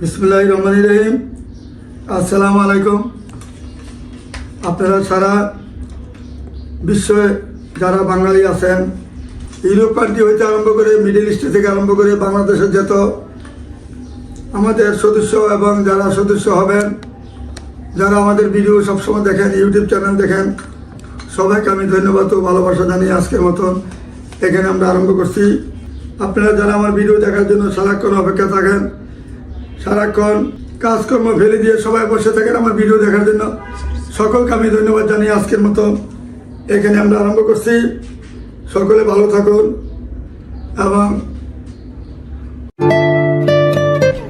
বিসমুল্লাহ রহমান রহিম। আসসালামু আলাইকুম। আপনারা সারা বিশ্বে যারা বাঙালি আছেন, ইউরোপ কান্ট্রি হইতে আরম্ভ করে মিডল ইস্ট থেকে আরম্ভ করে বাংলাদেশের যত আমাদের সদস্য এবং যারা সদস্য হবেন, যারা আমাদের ভিডিও সবসময় দেখেন, ইউটিউব চ্যানেল দেখেন, সবাইকে আমি ধন্যবাদ ও ভালোবাসা জানিয়ে আজকের মতন এখানে আমরা আরম্ভ করছি। আপনারা যারা আমার ভিডিও দেখার জন্য সারাক্ষণ অপেক্ষা থাকেন সারাক্ষণ কাজকর্ম ফেলে দিয়ে সবাই বসে থাকেন আমার ভিডিও দেখার জন্য। সকলকে আমি ধন্যবাদ জানিয়ে আজকের মতো এখানে আমরা আরম্ভ করছি। সকলে ভালো থাকুন এবং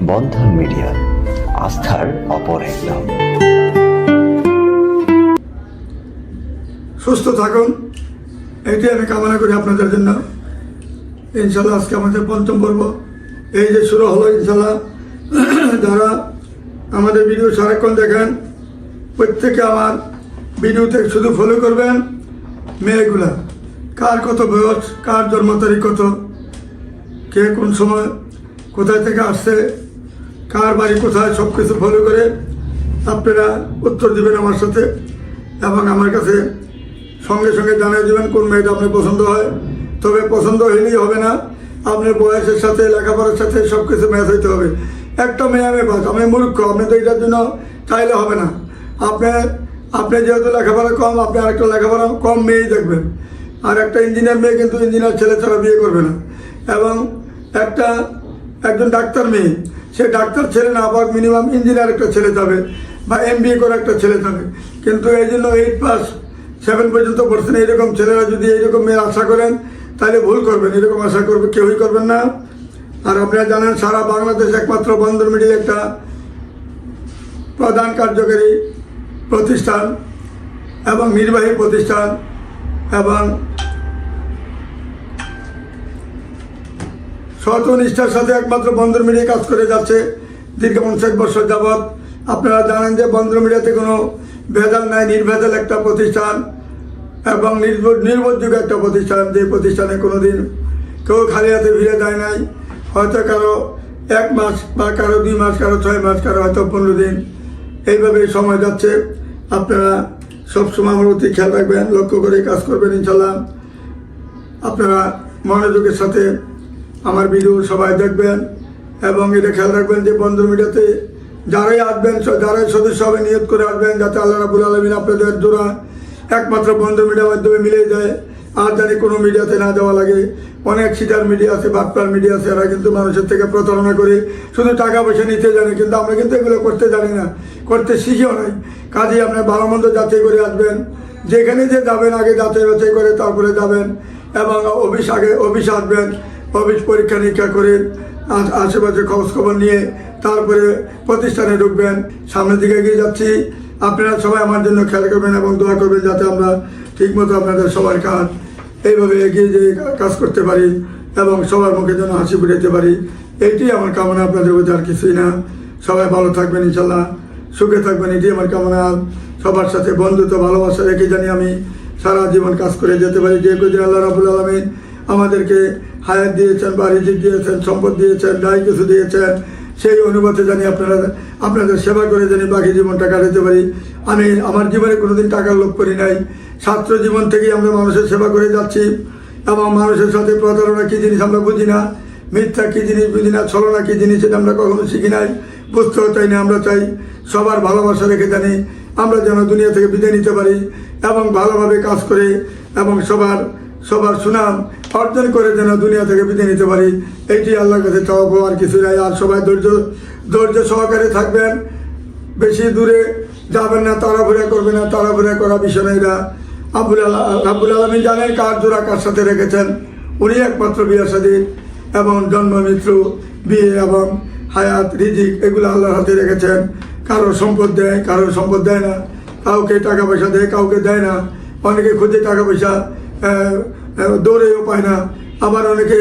বন্ধন মিডিয়া আস্থার অপর এক নাম সুস্থ থাকুন। এটি আমি কামনা করি আপনাদের জন্য। ইনশাল্লাহ আজকে আমাদের পঞ্চম পর্ব। এই যে শুরু হলো ইনশাল্লাহ যারা আমাদের ভিডিও সারাক্ষণ দেখেন। প্রত্যেকে আমার ভিডিওতে শুধু ফলো করবেন। মেয়েগুলা, কার কত বয়স, কার জন্ম তারিখ কত, কে কোন সময় কোথায় থেকে আসছে, কার বাড়ি কোথায় সব কিছু ফলো করে আপনারা উত্তর দিবেন আমার সাথে এবং আমার কাছে সঙ্গে সঙ্গে জানিয়ে দেবেন কোন মেয়েটা আপনার পছন্দ হয়। তবে পছন্দ হইলেই হবে না। আপনার বয়সের সাথে, লেখাপড়ার সাথে সব কিছু ম্যাচ হইতে হবে। একটা মেয়ে আমি বাস, আমি মূর্খ, আপনি তো এটার জন্য চাইলে হবে না। আপনি আপনি যেহেতু লেখাপড়া কম, আপনি আরেকটা লেখাপড়া কম মেয়েই দেখবেন। আর একটা ইঞ্জিনিয়ার মেয়ে কিন্তু ইঞ্জিনিয়ার ছেলে ছাড়া বিয়ে করবে না। এবং একটা, একজন ডাক্তার মেয়ে, সে ডাক্তার ছেলে না পাক মিনিমাম ইঞ্জিনিয়ার একটা ছেলে যাবে বা এম বিএ করে একটা ছেলে যাবে। কিন্তু এই জন্য এইট পাস সেভেন পর্যন্ত পড়ছেন, এইরকম ছেলেরা যদি এইরকম মেয়ের আশা করেন, তাহলে ভুল করবেন। এরকম আশা করবে, কেউই করবেন না। আর আপনারা জানেন, সারা বাংলাদেশ একমাত্র বন্দর মিডিল একটা প্রধান কার্যকরী প্রতিষ্ঠান এবং নির্বাহী প্রতিষ্ঠান এবং শত নিষ্ঠার সাথে একমাত্র বন্দর মিডিয়া কাজ করে যাচ্ছে দীর্ঘ পঞ্চাশ বছর যাবৎ। আপনারা জানেন যে বন্দর মিডিয়াতে কোনো ভেজাল নাই, নির্ভেজাল একটা প্রতিষ্ঠান এবং নির্ভ- নির্ভরযোগ্য একটা প্রতিষ্ঠান। যে প্রতিষ্ঠানে কোনো দিন কেউ খালি হাতে ভিড়ে যায় নাই। হয়তো কারও এক মাস বা কারও দুই মাস, কারও ছয় মাস, কারও হয়তো পনেরো দিন। এইভাবে সময় যাচ্ছে। আপনারা সবসময় আমার প্রতি খেয়াল রাখবেন, লক্ষ্য করে কাজ করবেন ইনশাল্লাহ আপনারা মনোযোগের সাথে আমার ভিডিও সবাই দেখবেন এবং এটা খেয়াল রাখবেন যে বন্ধু মিডিয়াতে যারাই আসবেন যারাই সদস্য হবে, নিয়োগ করে আসবেন, যাতে আল্লাহ রাবুল আলমিন আপনাদের জোড়া একমাত্র বন্ধু মিডিয়ার মাধ্যমে মিলে যায়। আর জানি কোনো মিডিয়াতে না দেওয়া লাগে। অনেক সিটার মিডিয়া আছে বাটপার মিডিয়া আছে, এরা কিন্তু মানুষের থেকে প্রতারণা করে। শুধু টাকা পয়সা নিতে জানে, কিন্তু আমরা কিন্তু এগুলো করতে জানি না। করতে শিখিও নাই। কাজেই আপনি ভালো মন্দ যাচাই করে আসবেন। যেখানে যে যাবেন, আগে যাচাই বাছাই করে তারপরে যাবেন। এবং অফিস আগে অফিস আসবেন, অফিস পরীক্ষা নিরীক্ষা করে আশেপাশে খোঁজ খবর নিয়ে তারপরে প্রতিষ্ঠানে ঢুকবেন। সামনের দিকে এগিয়ে যাচ্ছি। আপনারা সবাই আমার জন্য খেয়াল করবেন এবং দোয়া করবেন যাতে আমরা ঠিকমতো আপনাদের সবার কাজ এইভাবে এগিয়ে যেয়ে কাজ করতে পারি এবং সবার মুখে যেন হাসি ফুটাইতে পারি এইটি আমার কামনা আপনাদের প্রতি আর কিছুই না। সবাই ভালো থাকবেন ইনশাল্লাহ সুখে থাকবেন এটি আমার কামনা। সবার সাথে বন্ধুত্ব, ভালোবাসা রেখে জানি আমি সারা জীবন কাজ করে যেতে পারি। যে কুদিন আল্লাহ রাবুল আলমিন আমাদেরকে হায়াত দিয়েছেন, বা রিজিক দিয়েছেন, সম্পদ দিয়েছেন, যাই কিছু দিয়েছেন, সেই অনুপাতে জানি আপনারা, আপনাদের সেবা করে জানি বাকি জীবনটা কাটাতে পারি। আমি আমার জীবনে কোনোদিন টাকার লোভ করি নাই। ছাত্র জীবন থেকেই আমরা মানুষের সেবা করে যাচ্ছি। এবং মানুষের সাথে প্রতারণা কী জিনিস আমরা বুঝি না, মিথ্যা কী জিনিস বুঝি না, ছলনা কী জিনিস এটা আমরা কখনো শিখি নাই, বুঝতেও চাই না আমরা চাই, সবার ভালোবাসা রেখে জানি, আমরা যেন দুনিয়া থেকে বিদায় নিতে পারি, এবং ভালোভাবে কাজ করে, এবং সবার সবার সুনাম অর্জন করে যেন দুনিয়া থেকে বিদায় নিতে পারি। এইটি আল্লাহর কাছে চাওয়া পাওয়া আর কিছু নাই। আর সবাই ধৈর্য ধৈর্য সহকারে থাকবেন। বেশি দূরে যাবেন না, তাড়াহুড়া করবে না, তাড়াহুড়া করা বিষয় না আব্বুল আল্লাহ আব্বুল আলমী জানেন কার জোড়া কার সাথে রেখেছেন? উনি একমাত্র বিয়ে সাদী এবং জন্ম মৃত্যু, বিয়ে এবং হায়াত, রিজিক, এগুলো আল্লাহর হাতে রেখেছেন। কারও সম্পদ দেয়, কারও সম্পদ দেয় না। কাউকে টাকা পয়সা দেয়, কাউকে দেয় না। অনেকে খুঁজে টাকা পয়সা দৌড়েও পায় না। আবার অনেকে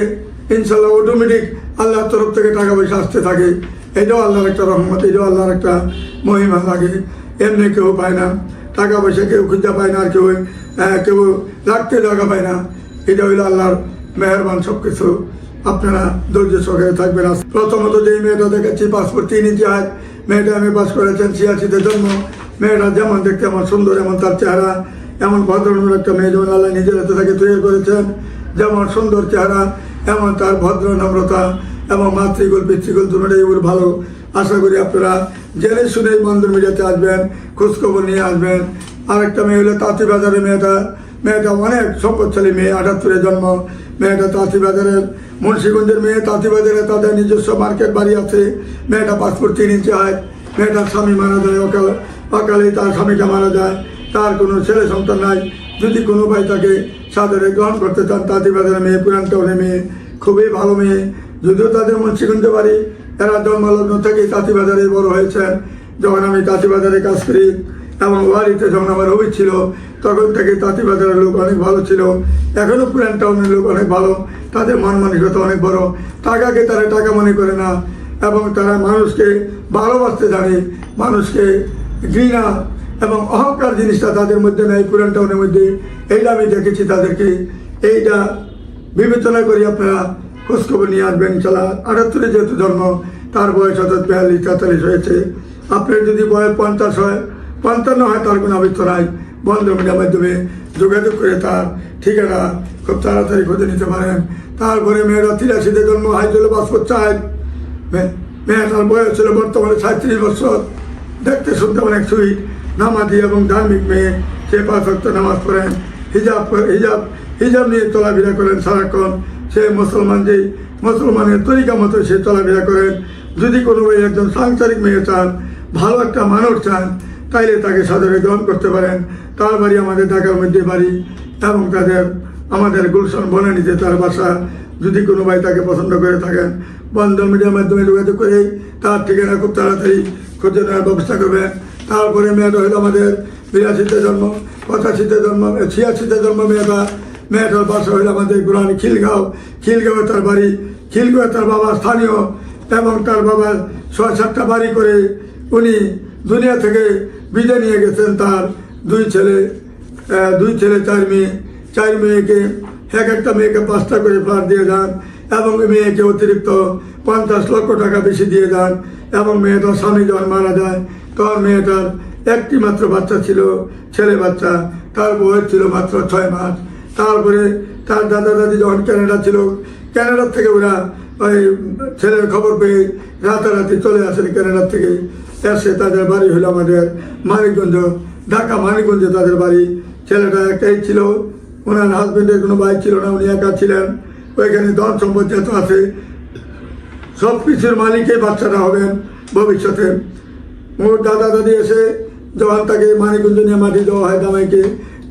ইনশাল্লাহ অটোমেটিক আল্লাহর তরফ থেকে টাকা পয়সা আসতে থাকে। এটাও আল্লাহর একটা রহমত, এটাও আল্লাহর একটা মহিমা লাগে। এমনি কেউ পায় না। টাকা পয়সা কেউ খুঁজতে পায় না, আর কেউ কেউ রাখতে জায়গা পায় না। এটা হইল আল্লাহর মেহরবান সব কিছু আপনারা ধৈর্য সহকারে থাকবেন। প্রথমত যে মেয়েটা দেখেছি পাসপোর্ট তিন ইঞ্চি মেয়েটা আমি পাস করেছেন ছিয়াশিতে জন্ম। মেয়েটা যেমন দেখতে আমার সুন্দর, এমন তার চেহারা, এমন ভদ্রনগর একটা মেয়ে যেমন আল্লাহ নিজের হাতে তাকে তৈরি করেছেন, যেমন সুন্দর চেহারা, এমন তার ভদ্র নম্রতা, এবং মাতৃকুল পিতৃকুল দুটোটাই ওর ভালো আশা করি আপনারা জেনে শুনে বন্ধন মিডিয়াতে আসবেন, খোঁজখবর নিয়ে আসবেন। আরেকটা মেয়ে হলো তাঁতি বাজারের মেয়েটা। মেয়েটা অনেক সম্পদশালী মেয়ে, আটাত্তরে জন্ম। মেয়েটা তাঁতি বাজারের মুন্সিগঞ্জের মেয়ে, তাঁতি বাজারে তাদের নিজস্ব মার্কেট বাড়ি আছে। মেয়েটা পাসপোর্ট তিন ইঞ্চি হয় মেয়েটার স্বামী মারা যায় অকাল অকালে তার স্বামীটা মারা যায়। তার কোনো ছেলে সন্তান নাই। যদি কোনো ভাই তাকে সাদরে গ্রহণ করতে চান, তাঁতি বাজারের মেয়ে, পুরান টাউনের মেয়ে, খুবই ভালো মেয়ে। যদিও তাদের মুন্সিগঞ্জে বাড়ি এরা জন্মলগ্ন থেকেই তাঁতিবাজারে বড় হয়েছেন। যখন আমি তাঁতিবাজারে কাজ করি, এবং বাড়িতে যখন আমার অভিজ ছিল, তখন থেকে তাঁতিবাজারের লোক অনেক ভালো ছিল। এখনও পুরান টাউনের লোক অনেক ভালো, তাদের মন মানসিকতা অনেক বড়। টাকাকে তারা টাকা মনে করে না, এবং তারা মানুষকে ভালোবাসতে জানে, মানুষকে ঘৃণা এবং অহংকার জিনিসটা তাদের মধ্যে নেই, পুরান টাউনের মধ্যে। এইটা আমি দেখেছি তাদেরকে। এইটা বিবেচনা করি আপনারা খোঁজখবর নিয়ে আসবেন ইনশাল্লাহ আটাত্তরে যেহেতু জন্ম, তার বয়স অর্থাৎ বিয়াল্লিশ, তেতাল্লিশ হয়েছে। আপনার যদি বয়স পঞ্চাশ হয়, পঞ্চান্ন হয়, তার কোনো আবৃত্ত নাই। বন্ধ মিডিয়ার মাধ্যমে যোগাযোগ করে তার ঠিকানা খুব তাড়াতাড়ি খুঁজে নিতে পারেন। তারপরে মেয়েরা তিরাশিতে জন্ম, হাই হাইজলে পাসপোর্ট চায়। মে- মেয়েটার বয়স ছিল বর্তমানে সাঁত্রিশ বছর। দেখতে শুনতে অনেক সুইট নামাজি এবং ধার্মিক মেয়ে। সে পাঁচ নামাজ পড়েন। হিজাব হিজাব হিজাব নিয়ে চলাফেরা করেন সারাক্ষণ। সে মুসলমান যেই মুসলমানের তরিকা মতো সে চলাফেরা করেন। যদি কোনো ভাই একজন সাংসারিক মেয়ে চান, ভালো একটা মানুষ চান, তাইলে তাকে সাদরে গ্রহণ করতে পারেন। তার বাড়ি আমাদের ঢাকার মধ্যে বাড়ি এবং তাদের, আমাদের গুলশন বনানীতে তার বাসা। যদি কোনো ভাই তাকে পছন্দ করে থাকেন বন্ধন মিডিয়ার মাধ্যমে যোগাযোগ করে তার ঠিকানা খুব তাড়াতাড়ি খুঁজে নেওয়ার ব্যবস্থা করবেন। তারপরে মেয়েটা হলো আমাদের বিরাশিতে জন্ম, পঁচাশিতে জন্ম, ছিয়াশিতে জন্ম মেয়েটা। মেয়েটার বাসা হইল আমাদের গুরানি খিলগাঁও। খিলগাঁও তার বাড়ি। খিলগাঁও তার বাবা স্থানীয় এবং তার বাবা ছয়, সাতটা বাড়ি করে উনি দুনিয়া থেকে বিদায় নিয়ে গেছেন তার দুই ছেলে দুই ছেলে, চার মেয়ে। চার মেয়েকে এক একটা মেয়েকে পাঁচটা করে ফ্ল্যাট দিয়ে যান এবং মেয়েকে অতিরিক্ত পঞ্চাশ লক্ষ টাকা বেশি দিয়ে যান এবং মেয়েটার স্বামী যখন মারা যায়, তখন মেয়েটার একটি মাত্র বাচ্চা ছিল, ছেলে বাচ্চা। তার বয়স ছিল মাত্র ছয় মাস। তারপরে তার দাদা দাদি যখন ক্যানাডা ছিল ক্যানাডার থেকে ওরা ওই ছেলের খবর পেয়ে রাতারাতি চলে আসেন ক্যানাডার থেকে। এসে তাদের বাড়ি হলো আমাদের মানিকগঞ্জ, ঢাকা মানিকগঞ্জে তাদের বাড়ি। ছেলেটা একটাই ছিল, ওনার হাজবেন্ডের কোনো ভাই ছিল না, উনি একা ছিলেন। ওইখানে ধন সম্পদ যত আছে, সব কিছুর মালিকই বাচ্চারা হবেন ভবিষ্যতে। ওর দাদা দাদি এসে যখন তাকে মানিকগঞ্জ নিয়ে মাটি দেওয়া হয় জামাইকে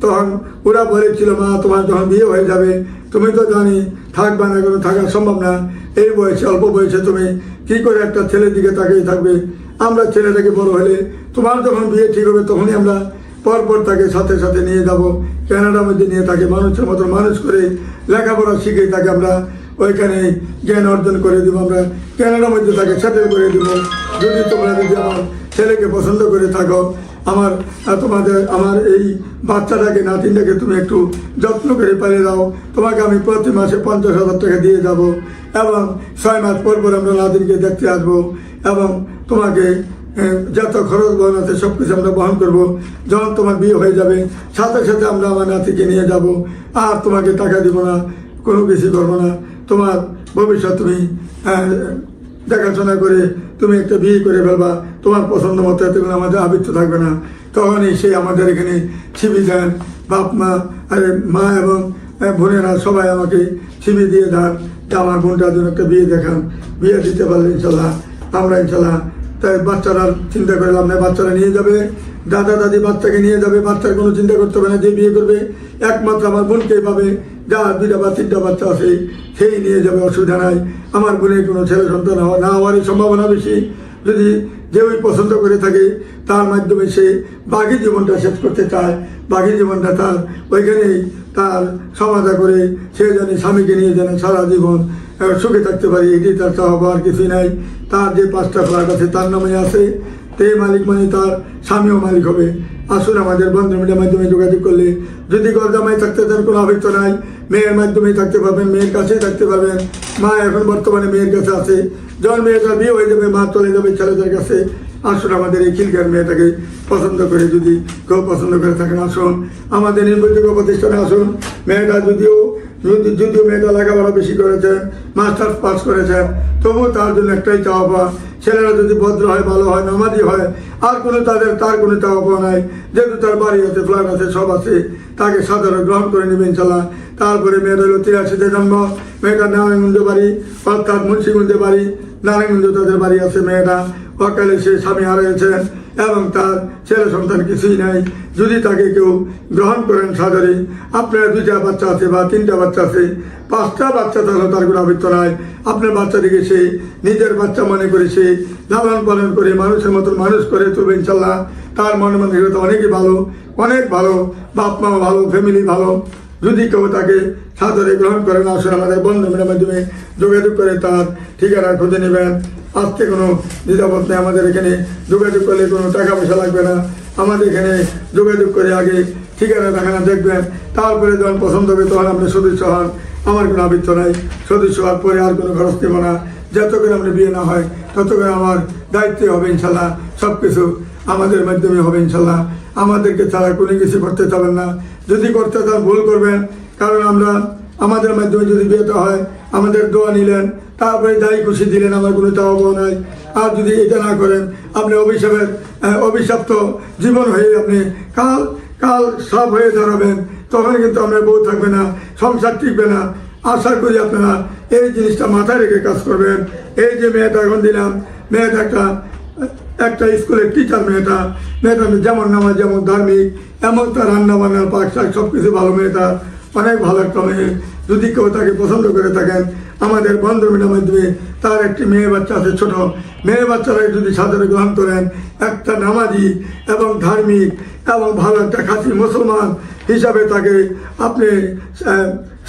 তখন ওরা বলেছিল, মা, তোমার যখন বিয়ে হয়ে যাবে, তুমি তো জানি থাকবে না, কোনো থাকা সম্ভব না। এই বয়সে, অল্প বয়সে তুমি কি করে একটা ছেলের দিকে তাকিয়ে থাকবে? আমরা ছেলেটাকে বড় হলে তোমার যখন বিয়ে ঠিক হবে, তখনই আমরা পরপর তাকে সাথে সাথে নিয়ে যাব। ক্যানাডার মধ্যে নিয়ে তাকে মানুষের মতো মানুষ করে লেখাপড়া শিখে তাকে আমরা ওইখানে জ্ঞান অর্জন করে দিব। আমরা ক্যানাডার মধ্যে তাকে সেটেল করে দিব। যদি তোমরা যদি আমার ছেলেকে পছন্দ করে থাকো আমার তোমাদের, আমার এই বাচ্চাটাকে, নাতিনটাকে তুমি একটু যত্ন করে পালিয়ে দাও। তোমাকে আমি প্রতি মাসে পঞ্চাশ হাজার টাকা দিয়ে যাব এবং ছয় মাস পর পর আমরা নাতিনকে দেখতে আসব এবং তোমাকে যত খরচ বহন আছে সব কিছু আমরা বহন করব। যখন তোমার বিয়ে হয়ে যাবে, সাথে সাথে আমরা আমার নাতিকে নিয়ে যাব। আর তোমাকে টাকা দিব না, কোনো কিছু করব না। তোমার ভবিষ্যৎ তুমি দেখাশোনা করে তুমি একটা বিয়ে করে ফেলবা, তোমার পছন্দ মতো কোনো আমাদের আবৃত্ত থাকবে না। তখনই সে আমাদের এখানে ছিবি দেন, বাপ মা, আরে মা এবং বোনেরা সবাই আমাকে ছিবি দিয়ে দেন, যে আমার বোনটার জন্য একটা বিয়ে দেখান। বিয়ে দিতে পারলে ইনশাল্লাহ, আমরা ইনশাল্লাহ, তাই বাচ্চারা চিন্তা করে লাভ নেই, বাচ্চারা নিয়ে যাবে। দাদা, দাদি বাচ্চাকে নিয়ে যাবে, বাচ্চার কোনো চিন্তা করতে হবে না, যে বিয়ে করবে। একমাত্র আমার বোনকেই পাবে। যা দুইটা বা তিনটা বাচ্চা আছে, সেই নিয়ে যাবে অসুবিধা নাই। আমার বোনের কোনো ছেলে সন্তান হওয়া না হওয়ারই সম্ভাবনা বেশি। যদি যে ওই পছন্দ করে থাকে, তার মাধ্যমে সে বাকি জীবনটা শেষ করতে চায়। বাকি জীবনটা তার ওইখানেই তার সমাধা করে সে যেন স্বামীকে নিয়ে যেন সারা জীবন সুখে থাকতে পারে এটি তার চাওয়া, আর কিছুই নাই। তার যে পাঁচটা ফ্ল্যাট আছে, তার নামে আছে। তে মালিক মানে তার স্বামীও মালিক হবে। আসুন আমাদের বন্ধু মিডিয়ার মাধ্যমে যোগাযোগ করলে। যদি গরদামায় থাকতে তার কোনো অভিজ্ঞ নাই, মেয়ের মাধ্যমে থাকতে পারবেন, মেয়ের কাছেই থাকতে পারবেন। মা এখন বর্তমানে মেয়ের কাছে আছে। যখন মেয়েটা বিয়ে হয়ে যাবে, মা চলে যাবে ছেলেদের কাছে। আসুন আমাদের এই খিলকার মেয়েটাকে পছন্দ করে যদি কেউ পছন্দ করে থাকেন, আসুন। আমাদের নির্ভরযোগ্য প্রতিষ্ঠানে আসুন। মেয়েটা যদিও যদি যদিও মেয়েটা লেখাপড়া বেশি করেছে মাস্টার্স পাস করেছে, তবুও তার জন্য একটাই চাওয়া। পাওয়া ছেলেরা যদি ভদ্র হয়, ভালো হয়, নামাজি হয়, আর কোনো তাদের, তার কোনো চাওয়া পাওয়া নাই। যেহেতু তার বাড়ি আছে ফ্ল্যাট আছে, সব আছে, তাকে সাধারণ গ্রহণ করে নেবেন চালা তারপরে মেয়েটা হলো তিরাশিতে জন্ম মেয়েটার নারায়ণগঞ্জ বাড়ি, অর্থাৎ মুন্সিগঞ্জে বাড়ি। নারায়ণগঞ্জ তাদের বাড়ি আছে মেয়েটা। অকালে সে স্বামী হারিয়েছেন এবং তার ছেলে সন্তান কিছুই নাই। যদি তাকে কেউ গ্রহণ করেন সাদরে, আপনার দুইটা বাচ্চা আছে বা তিনটা বাচ্চা আছে, পাঁচটা বাচ্চা তাহলে তার কোনো আবৃত্ত নাই। আপনার বাচ্চাটিকে সে নিজের বাচ্চা মনে করে সে লালন পালন করে, মানুষের মতো মানুষ করে তুলবে ইনশাল্লাহ। তার মনে মানসিকতা অনেকই ভালো, অনেক ভালো বাপ মা ভালো ফ্যামিলি ভালো। যদি কেউ তাকে সাদরে গ্রহণ করেন আসলে আমাদের বন্ধুদের মাধ্যমে যোগাযোগ করে তার ঠিকানা খুঁজে নেবেন। আজকে কোনো দ্বিধাবোধ নেই আমাদের এখানে। যোগাযোগ করলে কোনো টাকা পয়সা লাগবে না। আমাদের এখানে যোগাযোগ করে আগে ঠিকানা দেখানা দেখবেন। তারপরে যখন পছন্দ হবে তখন আপনি সদস্য হন। আমার কোনো আবৃত্ত নাই। সদস্য হওয়ার পরে আর কোনো খরচ দেবো না। যতক্ষণ আপনি বিয়ে না হয় ততক্ষণ আমার দায়িত্বে হবে ইনশাল্লাহ। সব কিছু আমাদের মাধ্যমে হবে ইনশাল্লাহ। আমাদেরকে ছাড়া কোনো কিছু করতে চাবেন না। যদি করতে চান, ভুল করবেন। কারণ আমরা, আমাদের মাধ্যমে যদি বিয়েটা হয়, আমাদের দোয়া নিলেন, তারপরে দায়ী খুশি দিলেন, আমার কোনো চাওয়া পাওয়া নাই। আর যদি এটা না করেন, আপনি অভিশাপের অভিশাপ্ত জীবন হয়ে আপনি কাল কাল সব হয়ে দাঁড়াবেন তখন কিন্তু আপনার বউ থাকবে না, সংসার টিকবে না। আশা করি আপনারা এই জিনিসটা মাথায় রেখে কাজ করবেন। এই যে মেয়েটা এখন দিলাম, মেয়েটা একটা একটা স্কুলের টিচার মেয়েটা মেয়েটা যেমন নামাজ, যেমন ধার্মিক, এমন তার রান্না বান্নার পাক শাক সব কিছু ভালো মেয়েটা, অনেক ভালো একটা মেয়ে। যদি কেউ তাকে পছন্দ করে থাকেন, আমাদের বন্ধুমিটার মাধ্যমে তার একটি মেয়ে বাচ্চা আছে ছোট। মেয়ে বাচ্চারা যদি সাদরে গ্রহণ করেন, একটা নামাজি এবং ধার্মিক এবং ভালো একটা খাসি মুসলমান হিসাবে তাকে আপনি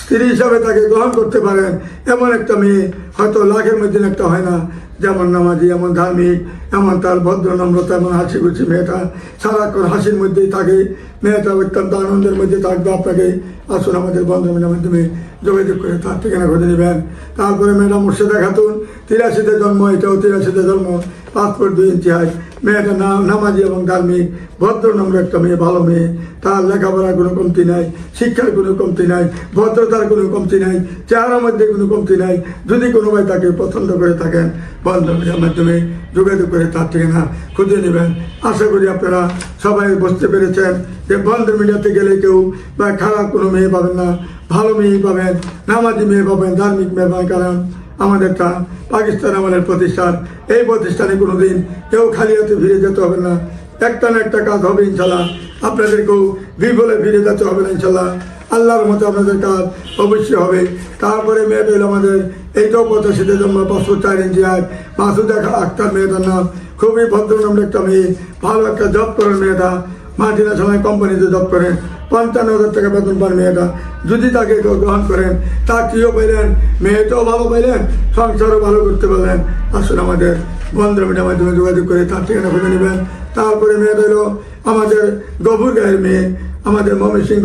স্ত্রী হিসাবে তাকে গ্রহণ করতে পারেন। এমন একটা মেয়ে হয়তো লাখের মধ্যে একটা হয় না। যেমন নামাজি, এমন ধার্মিক, এমন তার ভদ্র নম্রতা, এমন হাসি খুশি মেয়েটা। সারাক্ষণ হাসির মধ্যেই থাকে। মেয়েটা অত্যন্ত আনন্দের মধ্যে থাকবে আপনাকে আসুন আমাদের বন্ধুমিলের মাধ্যমে যোগাযোগ করে তার ঠিকানা খুঁজে নেবেন। তারপরে মেয়েটা মুর্শিদা খাতুন, তিরাশিতে জন্ম, এটাও তিরাশিতে জন্ম, পাসপোর্ট দুই ইঞ্চি হয় মেয়েটা না নামাজি এবং ধার্মিক ভদ্র নম্র একটা মেয়ে, ভালো মেয়ে। তার লেখাপড়ার কোনো কমতি নাই, শিক্ষার কোনো কমতি নাই, ভদ্রতার কোনো কমতি নাই, চেহারার মধ্যে কোনো কমতি নাই। যদি কোনো ভাই তাকে পছন্দ করে থাকেন বন্ধুদের মাধ্যমে যোগাযোগ করে তার ঠিকানা খুঁজে নেবেন। আশা করি আপনারা সবাই বুঝতে পেরেছেন যে বন্ধ মিডিয়াতে গেলে কেউ বা খারাপ কোনো মেয়ে পাবেন না, ভালো মেয়ে পাবেন, নামাজি মেয়ে পাবেন, ধার্মিক মেয়ে পাবেন। কারণ আমাদেরটা পাকিস্তান আমাদের প্রতিষ্ঠান। এই প্রতিষ্ঠানে কোনো দিন কেউ খালি হাতে ফিরে যেতে হবে না। একটা না একটা কাজ হবে ইনশাল্লাহ। আপনাদেরকেও বিফলে ফিরে যেতে হবে না ইনশাল্লাহ। আল্লাহর মতো আপনাদের কাজ অবশ্যই হবে। তারপরে মেয়েটা হলো আমাদের, এইটাও পঁচাশিতে জন্ম পাঁচশো চার ইঞ্চি আয় মাসুদা আক্তার মেয়েটার নাম। খুবই ভদ্র নামের একটা মেয়ে, ভালো একটা জব করেন মেয়েটা। মাল্টি ন্যাশনাল কোম্পানিতে জব করেন। পঞ্চান্ন হাজার টাকা বেতন পান মেয়েটা। যদি তাকে কেউ গ্রহণ করেন চাকরিও পেলেন মেয়েটাও ভালো পাইলেন, সংসারও ভালো করতে পারলেন। আসলে আমাদের বন্ধ মাধ্যমে যোগাযোগ করে তার ঠিকানা খুঁজে নেবেন। তারপরে মেয়েটা হলো আমাদের গভুর গায়ের মেয়ে আমাদের ময়মন সিং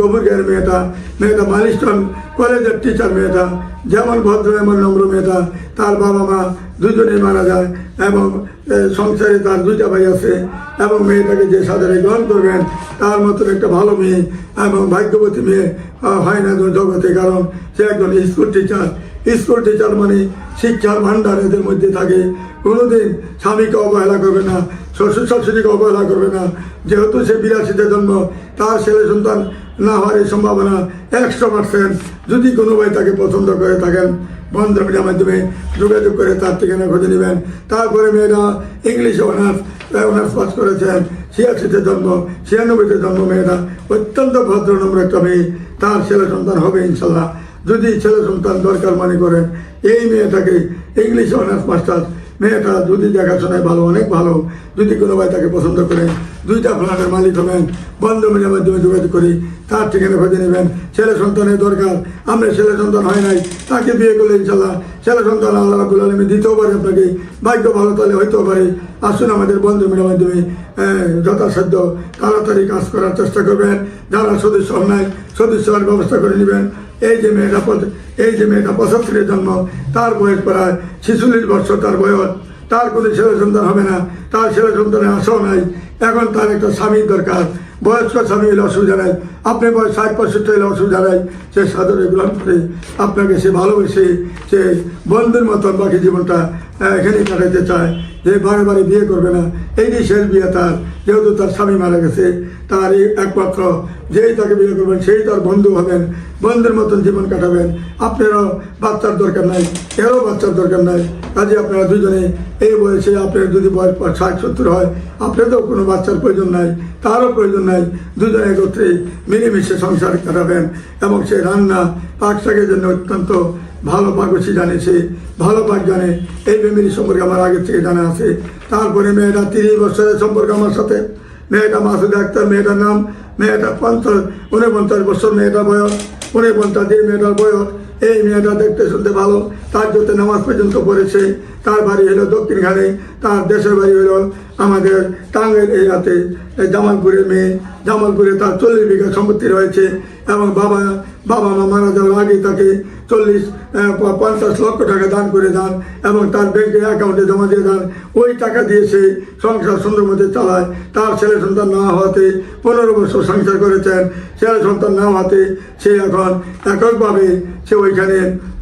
মেয়েটা মেয়েটা মালিস্টন কলেজের টিচার মেয়েটা যেমন ভদ্র এমন নম্র মেয়েটা তার বাবা মা দুজনেই মারা যায় এবং সংসারে তার দুইটা ভাই আছে এবং মেয়েটাকে যে সাদরে গ্রহণ করবেন, তার মতন একটা ভালো মেয়ে এবং ভাগ্যবতী মেয়ে হয় না জগতে, কারণ সে একজন স্কুল টিচার স্কুল টিচার মানে শিক্ষার ভাণ্ডার এদের মধ্যে থাকে। কোনোদিন স্বামীকে অবহেলা করবে না, শ্বশুর শাশুড়িকে অবহেলা করবে না যেহেতু সে বিরাশিতে জন্ম, তার ছেলে সন্তান না হওয়ার সম্ভাবনা একশো পার্সেন্ট যদি কোনো ভাই তাকে পছন্দ করে থাকেন বন্ধ মিডিয়ার মাধ্যমে যোগাযোগ করে তার ঠিকানা খুঁজে নেবেন। তারপরে মেয়েরা ইংলিশ অনার্স অনার্স পাস করেছেন। ছিয়াশিতে জন্ম, ছিয়ানব্বইতে জন্ম মেয়েরা অত্যন্ত ভদ্র, নম্র একটা মেয়ে। তার ছেলে সন্তান হবে ইনশাল্লাহ। যদি ছেলে সন্তান দরকার মনে করেন, এই মেয়েটাকে ইংলিশ অনার্স মাস্টার মেয়েটা যদি দেখাশোনায় ভালো, অনেক ভালো। যদি কোনো ভাই তাকে পছন্দ করে দুইটা ফ্ল্যাটের মালিক হবেন বন্ধ মিলের মাধ্যমে যোগাযোগ করি, তার ঠিকানা খুঁজে নেবেন। ছেলে সন্তানের দরকার, আমরা ছেলে সন্তান হয় নাই, তাকে বিয়ে করলে ইনশাল্লাহ ছেলে সন্তান আল্লাহ রাবুল আলমী দিতেও পারে আপনাকে, ভাগ্য ভালো তাহলে হইতেও পারে। আসুন আমাদের বন্ধু মিলের মাধ্যমে যথাসাধ্য তাড়াতাড়ি কাজ করার চেষ্টা করবেন। যারা সদস্য নাই, সদস্য ব্যবস্থা করে নেবেন। এই যে মেয়েটা এই যে মেয়েটা পঁচাত্তরের জন্ম, তার বয়স প্রায় ছিচল্লিশ বছর তার বয়স। তার কোনো ছেলে সন্তান হবে না, তার ছেলে সন্তানের আশাও নাই। এখন তার একটা স্বামীর দরকার। বয়স্ক স্বামী হলে অসুবিধা নাই। আপনি বয়স ষাট, পঁয়ষট্টি হলে অসুবিধা নাই। সে সাদরে গ্রহণ করে আপনাকে সে ভালোবেসে সে বন্ধুর মতন বাকি জীবনটা এখানেই কাটাতে চায়। যে বারে বারে বিয়ে করবে না এইটাই শেষ বিয়ে তার, যেহেতু তার স্বামী মারা গেছে, তার একমাত্র, যেই তাকে বিয়ে করবেন, সেই তার বন্ধু হবেন, বন্ধুর মতন জীবন কাটাবেন। আপনারও বাচ্চার দরকার নাই, এরও বাচ্চার দরকার নাই। কাজে আপনারা দুজনে এই বয়সে আপনার যদি বয়স ষাট, সত্তর হয়, আপনাদেরও কোনো বাচ্চার প্রয়োজন নাই, তারও প্রয়োজন নাই। দুজনে একত্রে মিলেমিশে সংসার কাটাবেন, এবং সে রান্না পাক শাকের জন্য অত্যন্ত ভালো পাকসি জানে সে ভালো পাক জানে। এই ফ্যামিলি সম্পর্কে আমার আগের থেকে জানা আছে। তারপরে মেয়েটা তিরিশ বছরের সম্পর্ক আমার সাথে। মেয়েটা মাসুদ আক্তার, মেয়েটার নাম মেয়েটা পঞ্চাশ উনপঞ্চাশ বছর মেয়েটা বয়স, উনপঞ্চাশ দিন মেয়েটার বয়স। এই মেয়েটা দেখতে শুনতে ভালো। তার যত নামাজ পর্যন্ত পড়েছে। তার বাড়ি হলো দক্ষিণখানে। তার দেশের বাড়ি হলো আমাদের টাঙ্গের এই জামালপুরের মেয়ে। জামালপুরে তার চল্লিশ বিঘা সম্পত্তি রয়েছে এবং বাবা বাবা মা মারা যাওয়ার আগে তাকে চল্লিশ পঞ্চাশ লক্ষ টাকা দান করে দেন এবং তার ব্যাংকের অ্যাকাউন্টে জমা দিয়ে দেন। ওই টাকা দিয়ে সে সংসার সুন্দর মধ্যে চালায়। তার ছেলে সন্তান না হওয়াতে পনেরো বছর সংসার করেছেন। ছেলে সন্তান না হওয়াতে সে এখন এককভাবে সে ওইখানে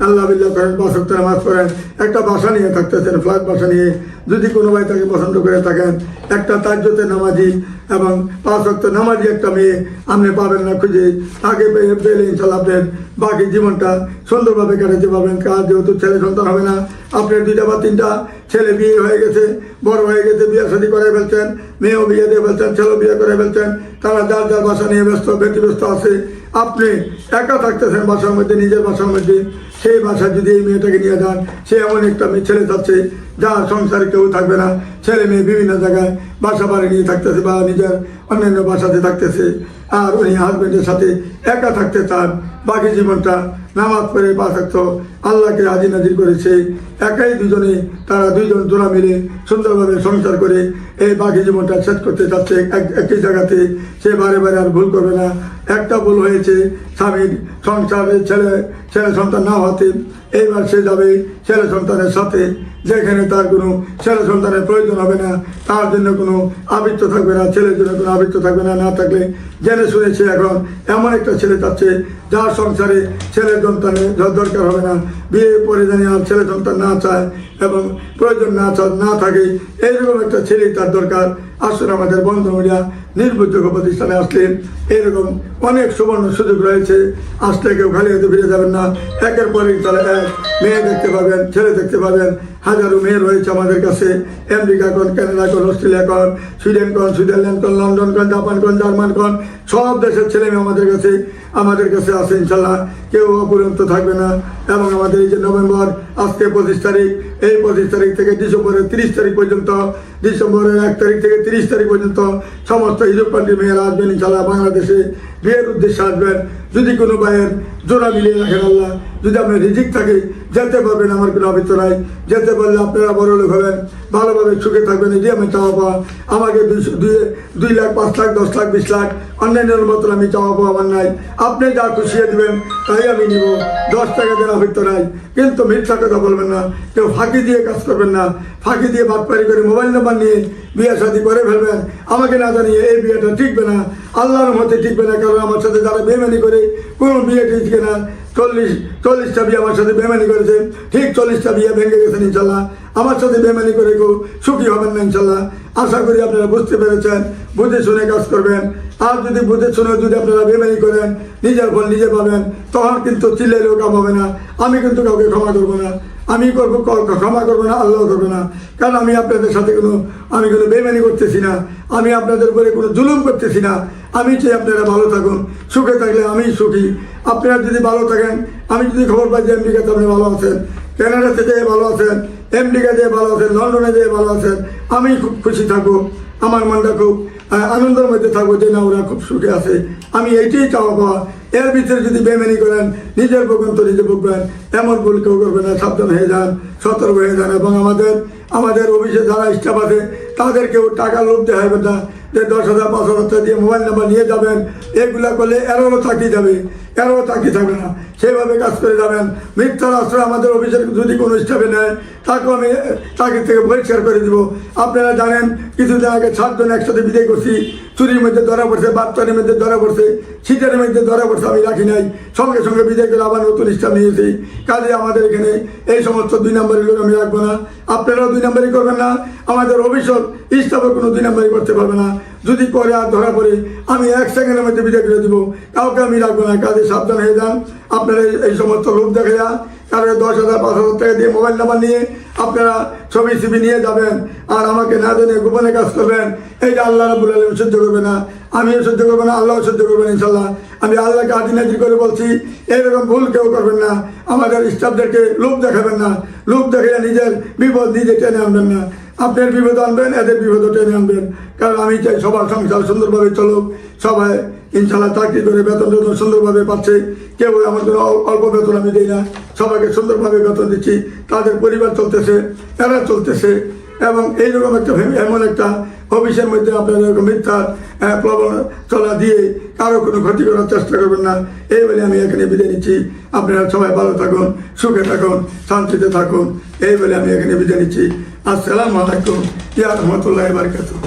আল্লাহ করেন বাসক্ত নামাজ করেন একটা বাসা নিয়ে থাকতেছেন ফ্ল্যাট বাসা নিয়ে। যদি কোনো ভাই তাকে পছন্দ করে থাকেন, একটা তাজ্যতে নামাজি এবং পাঁচ অক্ত নামাজি একটা মেয়ে আপনি পাবেন না, খুঁজে তাকে পেলে ইনশাল্লাহ আপনার বাকি জীবনটা সুন্দরভাবে কাটাতে পারবেন। কার যেহেতু ছেলে সন্তান হবে না, আপনার দুইটা বা তিনটা ছেলে বিয়ে হয়ে গেছে, বড় হয়ে গেছে, বিয়ে শাদী করে ফেলছেন, মেয়েও বিয়ে দিয়ে ফেলছেন, ছেলেও বিয়ে করে ফেলছেন, তারা যার যার বাসা নিয়ে ব্যস্ত, ব্যতিব্যস্ত আছে, আপনি একা থাকতেছেন বাসার মধ্যে, নিজের বাসার মধ্যে, সেই বাসায় যদি এই মেয়েটাকে নিয়ে যান, সে এমন একটা ছেলে যাচ্ছে যার সংসারে কেউ থাকবে না, ছেলে মেয়ে বিভিন্ন জায়গায় বাসা বাড়ি নিয়ে থাকতেছে বা নিজের অন্যান্য বাসাতে থাকতেছে। আর উনি হাজবেন্ডের সাথে একা থাকতে চান, বাকি জীবনটা নামাজ পড়ে বা থাকতো আল্লাহকে হাজির নাজির করেছে। একাই দুজনে, তারা দুইজন জোড়া মিলে সুন্দরভাবে সংসার করে এই বাকি জীবনটা শেষ করতে চাচ্ছে এক- একই জায়গাতে। সে বারে বারে আর ভুল করবে না। একটা ভুল হয়েছে, স্বামীর সংসারে ছেলে ছেলে সন্তান না হতে এইবার সে যাবে ছেলে সন্তানের সাথে, যেখানে তার কোনো ছেলে সন্তানের প্রয়োজন হবে না, তার জন্য কোনো আবৃত্ত থাকবে না, ছেলের জন্য কোনো আবৃত্ত থাকবে না না থাকলে জেনে শুনেছে এখন এমন একটা ছেলে চাচ্ছে যার সংসারে ছেলে সন্তানের দ- দরকার হবে না, বিয়ে পরে জানি আর ছেলে সন্তান না চায় এবং প্রয়োজন না না থাকে, এইরকম একটা ছেলে তার দরকার। আসলে আমাদের বন্ধু মিডিয়া নির্ভরযোগ্য প্রতিষ্ঠানে আসলেন এরকম অনেক সুবর্ণ সুযোগ রয়েছে। আসলে কেউ খালি হতে ফিরে যাবেন না। একের পর তাহলে এক। মেয়ে দেখতে পাবেন, ছেলে দেখতে পাবেন। হাজারো মেয়ে রয়েছে আমাদের কাছে। আমেরিকা কোন কানাডা কোন অস্ট্রেলিয়া কোন সুইডেন কোন সুইজারল্যান্ড কোন লন্ডন কোন জাপান কোন জার্মান কোন সব দেশের ছেলে মেয়ে আমাদের কাছে। আমাদের কাছে আছে, ইনশাল্লাহ। কেউ অপরিণত থাকবে না। এবং আমাদের এই যে নভেম্বর, আজকে পঁচিশ তারিখ, এই পঁচিশ তারিখ থেকে ডিসেম্বরের তিরিশ তারিখ পর্যন্ত, ডিসেম্বরের এক তারিখ থেকে তিরিশ তারিখ পর্যন্ত সমস্ত হিজুব পান্ডির মেয়েরা আসবেন, ইনশাল্লাহ বাংলাদেশে। বিয়ের উদ্দেশ্যে আসবেন, যদি কোনো ভাইয়ের জোড়া মিলিয়ে রাখেন আল্লাহ, যদি আপনার রিজিক থাকে, যেতে পারবেন, আমার কোনো আবৃত্ত নাই। যেতে পারলে আপনারা বড় লোক হবেন, ভালোভাবে সুখে থাকবেন এটি আমি চাওয়া পাওয়া। আমাকে দুই দুই লাখ, পাঁচ লাখ, দশ লাখ, বিশ লাখ, অন্যান্যের মতন আমি চাওয়া পাওয়া আমার নাই। আপনি যা খুশিয়ে দিবেন তাই আমি নিব। দশ টাকা দেওয়া আবৃত্ত নাই। কিন্তু মিথ্যা কথা বলবেন না। কেউ ফাঁকি দিয়ে কাজ করবেন না। ফাঁকি দিয়ে বাটপারি করে মোবাইল নাম্বার নিয়ে বিয়ে শাদী করে ফেলবেন। আমাকে না জানিয়ে এই বিয়েটা ঠিকবে না। আল্লাহর মতে টিকবে না, কারণ আমার সাথে যারা বেমানি করে, কোনো বিয়ে টিকবে না। চল্লিশ, চল্লিশটা বিয়ে আমার সাথে বেমানি করেছে। ঠিক চল্লিশটা বিয়ে ভেঙে গেছেন ইনশাল্লাহ। আমার সাথে বেমানি করে কেউ সুখী হবেন না, ইনশাল্লাহ। আশা করি আপনারা বুঝতে পেরেছেন, বুঝে শুনে কাজ করবেন। আর যদি বুঝে শুনে যদি আপনারা বেমানি করেন, নিজের ফল নিজে পাবেন তখন কিন্তু চিল্লাইলেও কাম হবে না। আমি কিন্তু কাউকে ক্ষমা করব না। আমি করব ক্ষমা করব না, আল্লাহ করবে না। কারণ আমি আপনাদের সাথে কোনো, আমি কোনো বেমানি করতেছি না। আমি আপনাদের উপরে কোনো জুলুম করতেছি না। আমি চাই আপনারা ভালো থাকুন, সুখে থাকলে আমি সুখী। আপনারা যদি ভালো থাকেন, আমি যদি খবর পাই যে আমেরিকাতে আপনি ভালো আছেন, কানাডা থেকে ভালো আছেন, আমেরিকা যেয়ে ভালো আছেন, লন্ডনে যেয়ে ভালো আছেন আমি খুব খুশি থাকব আমার মনটা খুব আনন্দের মধ্যে থাকব যে না, ওরা খুব সুখে আছে। আমি এইটাই চাওয়া পাওয়া। এর ভিতরে যদি বেমেনি করেন, নিজের বকন তো নিজে বকবেন এমন ভুল কেউ করবেন না, সাবধান হয়ে যান, সতর্ক হয়ে যান। এবং আমাদের আমাদের অফিসে যারা স্টাফ আছে, তাদেরকেও টাকা লোভ হবে না। যে দশ হাজার পাঁচ হাজার দিয়ে মোবাইল নাম্বার নিয়ে যাবেন, এগুলা করলে এরও চাকরি যাবে, এরও চাকরি থাকবে না। সেইভাবে কাজ করে যাবেন। মিথ্যার আশ্রয় আমাদের অফিসের যদি কোনো স্টাফে নেয়, তাকেও আমি চাকরি থেকে বহিষ্কার করে দিব। আপনারা জানেন, কিছুদিন আগে সাতজন একসাথে বিদায় করছি। চুরির মধ্যে ধরা পড়ছে বাচ্চারের মধ্যে ধরা পড়ছে শীতের মধ্যে ধরা পড়ছে, আমি রাখি নাই। সঙ্গে সঙ্গে বিদায় করে আবার নতুন স্টাফ নিয়েছি। কাজে আমাদের এখানে এই সমস্ত দুই নম্বরের লোক আমি রাখব না। আপনারাও দুই নম্বরই করবেন না। আমাদের ভবিষ্যৎ স্টাফও কোনো দুই নম্বরই করতে পারবে না। যদি পরে আর ধরা পড়ে, আমি এক সেকেন্ডের মধ্যে বিদায় করে দেবো। কাউকে আমি রাখব না, কাজে সাবধান হয়ে যান। আপনারা এই- সমস্ত লোক দেখে কারণ দশ হাজার পাঁচ হাজার টাকা দিয়ে মোবাইল নাম্বার নিয়ে আপনারা ছবি ছবি নিয়ে যাবেন আর আমাকে না জেনে গোপনে কাজ করবেন, এইটা আল্লাহ রাবুল আলম সহ্য করবে না। আমিও সহ্য করব না আল্লাহ সহ্য করবেন ইনশাল্লাহ আমি আল্লাহকে আদি নাজির করে বলছি, এইরকম ভুল কেউ করবেন না। আমাদের স্টাফদেরকে লোভ দেখাবেন না। লোভ দেখিয়ে নিজের বিপদ নিজে টেনে আনবেন না। আপনার বিপদ আনবেন, এদের বিপদ টেনে আনবেন। কারণ আমি চাই সবার সংসার সুন্দরভাবে চলুক, সবাই ইনশাল্লাহ চাকরি করে বেতন টেতন সুন্দরভাবে পাচ্ছে কেউ আমার জন্য অল্প বেতন আমি দিই না। সবাইকে সুন্দরভাবে বেতন দিচ্ছি। তাদের পরিবার চলতেছে, এরা চলতেছে। এবং এইরকম একটা এমন একটা অফিসের মধ্যে আপনারা এরকম মিথ্যা চলা দিয়ে কারও কোনো ক্ষতি করার চেষ্টা করবেন না। এই বলে আমি এখানে বিদায় নিচ্ছি। আপনারা সবাই ভালো থাকুন, সুখে থাকুন, শান্তিতে থাকুন। এই বলে আমি এখানে বিদায় নিচ্ছি। আসসালামু আলাইকুম। ইয়া রহমতুল্লাহ বারকাতুহ।